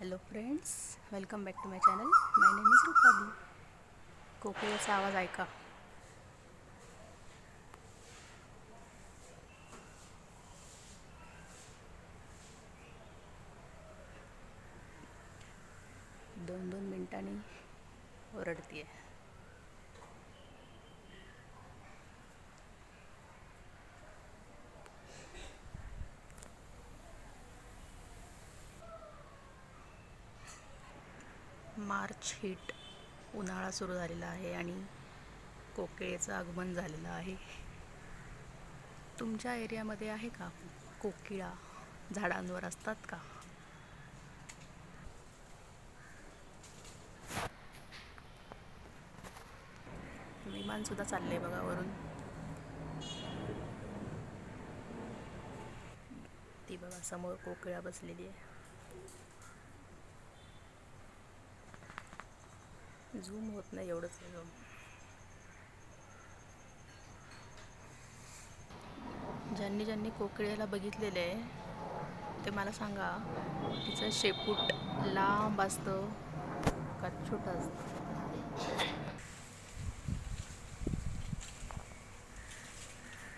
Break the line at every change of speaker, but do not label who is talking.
Hello friends welcome back to my channel my name is Rupali से आवाज़ ऐका दोन दोन ओरड़ती ओरडतीये. मार्च हीट उन्हाळा सुरू झालेला आहे आणि कोकिळेचं आगमन झालेलं आहे. तुमच्या एरियामध्ये आहे का कोकिळा? झाडांवर असतात का? विमानसुद्धा चाललं चाललंय बघा वरून. ती बघा समोर कोकिळा बसलेली आहे. झूम होत नाही एवढंच झूम ज्यांनी ज्यांनी कोकिळेला बघितलेलं आहे ते मला सांगा तिचं शेपूट लांब असतं का छोटं असतं?